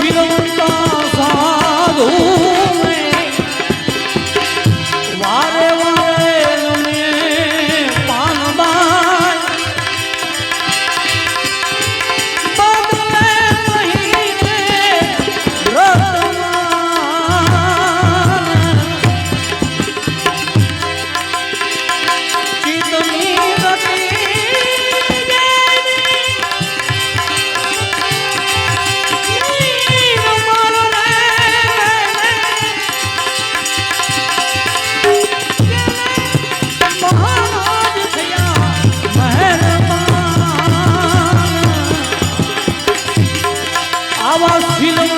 We don't want আওয়াজ ছিল